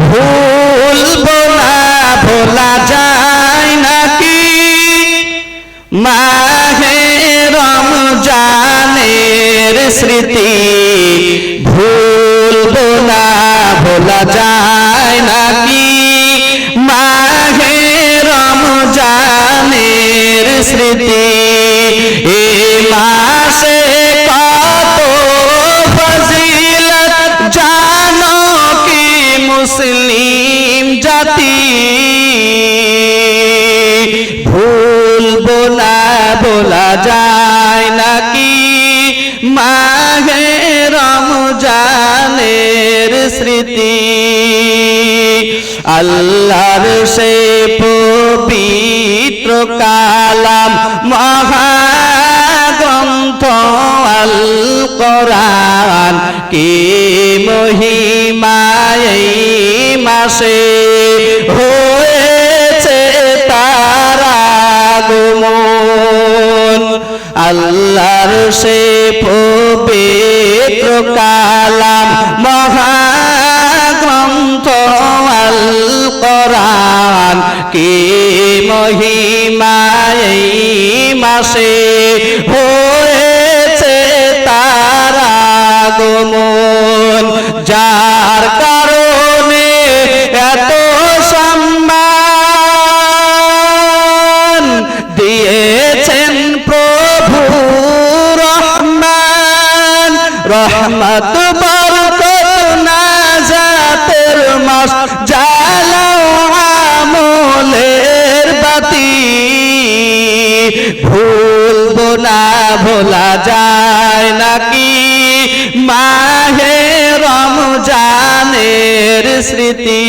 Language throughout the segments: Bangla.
ভুলবো না, ভোলা যায় নাকি? মাহে রমজানের স্মৃতি ভুলবো না, ভোলা যায় নাকি? মাহে রমজানের স্মৃতি এ মাসে কত ফজিলত জাতি। ভুলবো না বলা যায় নাকি? মাহে রমজানের স্মৃতি। আল্লাহর সে পবিত্র কালাম, মহাগ্রন্থ আল কোরআন। কি মহিমায় মাসে হয়েছে তারা আগমন আল্লাহর সে পবিত্র কালাম মহাগ্রন্থ আল কোরআন। কি এই মাসে হয়েছে রহমত বরকত নাজাতের মাস জালাও আমলের বাতি। ভুলবো না, ভোলা যায় নাকি? মাহে রমজানের স্মৃতি।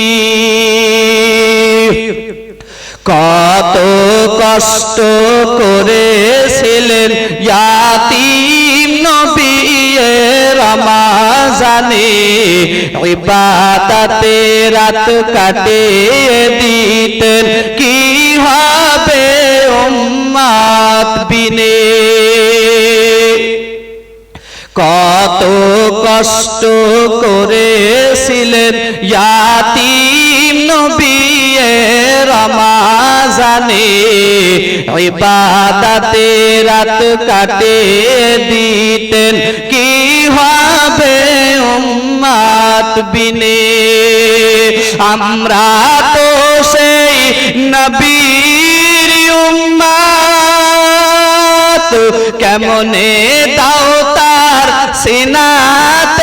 কত কষ্ট করেছিলেন, ইয়াতিম রমাজানে ইবাদতে রাত কাটে দিতেন। কি হবে উম্মাত বিনে? কত কষ্ট করেছিলেন ইয়াতিম নবী রমাজানে। ইবাদতে রাত কাটে দিতেন। কি হবে উম্মাত বিনে। আমরা তো সেই নবীর উম্মাত। কেমনে দাও তার সিনাতে?